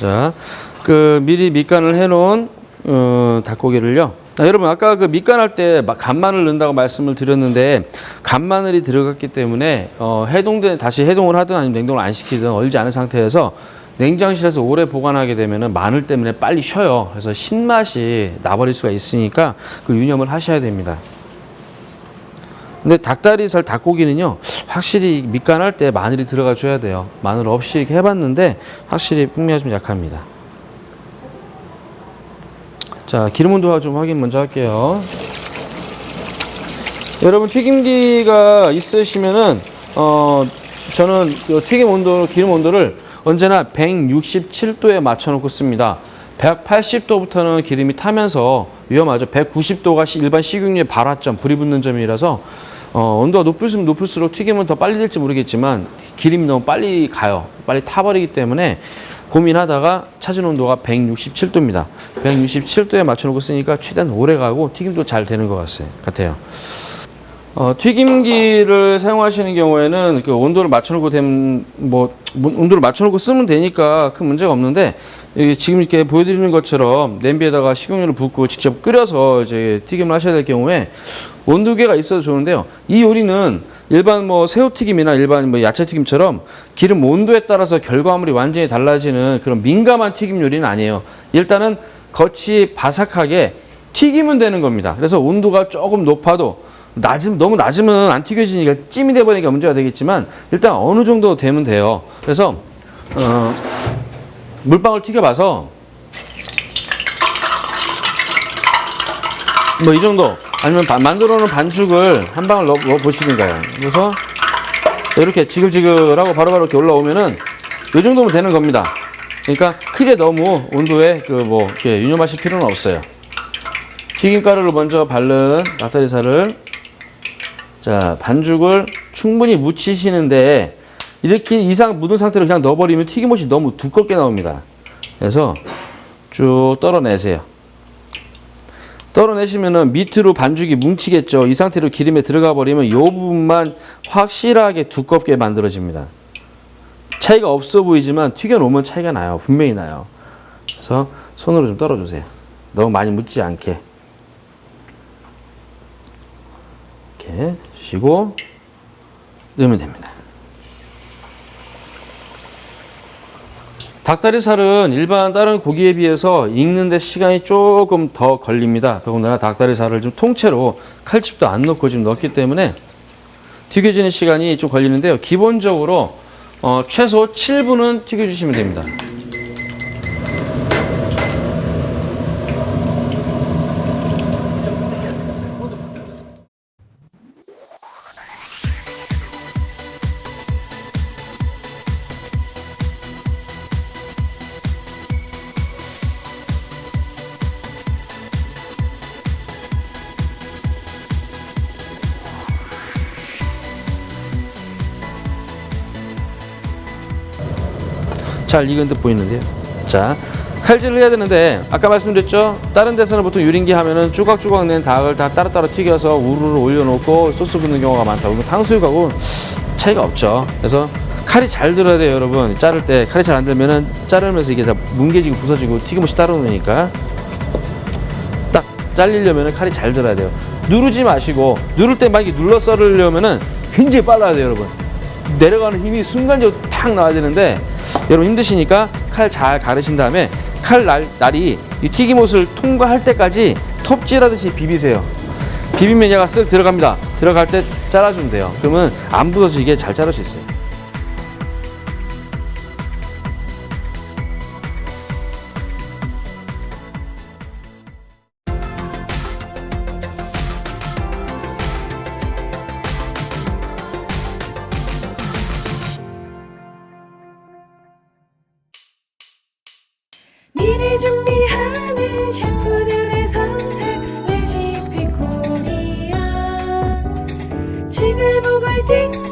자, 그 미리 밑간을 해놓은 어, 닭고기를요. 자, 여러분 아까 그 밑간할 때 마- 간마늘 넣는다고 말씀을 드렸는데 간마늘이 들어갔기 때문에 어, 해동돼 다시 해동을 하든 아니면 냉동을 안 시키든 얼지 않은 상태에서 냉장실에서 오래 보관하게 되면은 마늘 때문에 빨리 쉬어요. 그래서 신맛이 나버릴 수가 있으니까 그 유념을 하셔야 됩니다. 근데 닭다리살 닭고기는요 확실히 밑간할 때 마늘이 들어가 줘야 돼요. 마늘 없이 이렇게 해봤는데 확실히 풍미가 좀 약합니다. 자 기름 온도 좀 확인 먼저 할게요. 여러분 튀김기가 있으시면은 어 저는 그 튀김 온도 기름 온도를 언제나 167도에 맞춰 놓고 씁니다. 180도부터는 기름이 타면서 위험하죠. 190도가 일반 식용유의 발화점 불이 붙는 점이라서 어, 온도가 높을수록 높을수록 튀김은 더 빨리 될지 모르겠지만 기름이 너무 빨리 가요. 빨리 타버리기 때문에 고민하다가 찾은 온도가 167도입니다. 167도에 맞춰 놓고 쓰니까 최대한 오래 가고 튀김도 잘 되는 것 같아요. 어, 튀김기를 사용하시는 경우에는 그 온도를 맞춰놓고 된, 뭐, 온도를 맞춰놓고 쓰면 되니까 큰 문제가 없는데, 지금 이렇게 보여드리는 것처럼 냄비에다가 식용유를 붓고 직접 끓여서 이제 튀김을 하셔야 될 경우에 온도계가 있어도 좋은데요. 이 요리는 일반 뭐 새우튀김이나 일반 뭐 야채튀김처럼 기름 온도에 따라서 결과물이 완전히 달라지는 그런 민감한 튀김 요리는 아니에요. 일단은 겉이 바삭하게 튀기면 되는 겁니다. 그래서 온도가 조금 높아도 낮음 너무 낮으면 안 튀겨지니까 찜이 돼 버리니까 문제가 되겠지만 일단 어느 정도 되면 돼요. 그래서 어, 물방울 튀겨봐서 뭐 이 정도 아니면 바- 만들어 놓은 반죽을 한 방울 넣어, 넣어 보시든가요. 그래서 이렇게 지글지글하고 바로바로 이렇게 올라오면은 이 정도면 되는 겁니다. 그러니까 크게 너무 온도에 그 뭐 이렇게 유념하실 필요는 없어요. 튀김가루를 먼저 바른 닭다리살을 자 반죽을 충분히 묻히시는데 이렇게 이상 묻은 상태로 그냥 넣어버리면 튀김옷이 너무 두껍게 나옵니다. 그래서 쭉 떨어내세요. 떨어내시면은 밑으로 반죽이 뭉치겠죠. 이 상태로 기름에 들어가 버리면 이 부분만 확실하게 두껍게 만들어집니다. 차이가 없어 보이지만 튀겨 놓으면 차이가 나요. 분명히 나요. 그래서 손으로 좀 떨어주세요. 너무 많이 묻지 않게. 이렇게 주시고 넣으면 됩니다. 닭다리살은 일반 다른 고기에 비해서 익는데 시간이 조금 더 걸립니다. 더군다나 닭다리살을 좀 통째로 칼집도 안 넣고 지금 넣기 때문에 튀겨지는 시간이 좀 걸리는데요. 기본적으로 어, 최소 7분은 튀겨주시면 됩니다. 잘 익은 듯 보이는데요. 자, 칼질을 해야 되는데 아까 말씀드렸죠. 다른 데서는 보통 유린기 하면은 조각조각 낸 닭을 다 따로따로 튀겨서 우르르 올려놓고 소스 붓는 경우가 많다고. 이거 탕수육하고 차이가 없죠. 그래서 칼이 잘 들어야 돼요, 여러분. 자를 때 칼이 잘 안 들면은 자르면서 이게 다 뭉개지고 부서지고 튀김옷이 따로 놓으니까 딱 잘리려면은 칼이 잘 들어야 돼요. 누르지 마시고 누를 때 막 이렇게 눌러 썰으려면은 굉장히 빨라야 돼요, 여러분. 내려가는 힘이 순간적으로 탁 나와야 되는데 여러분 힘드시니까 칼 잘 가르신 다음에 칼 날, 날이 이 튀김옷을 통과할 때까지 톱질하듯이 비비세요. 비비면 얘가 쓱 들어갑니다. 들어갈 때 잘라주면 돼요. 그러면 안 부서지게 잘 자를 수 있어요. 미리 준비하는 셰프들의 선택 레시피 코리아 지금 오고 있지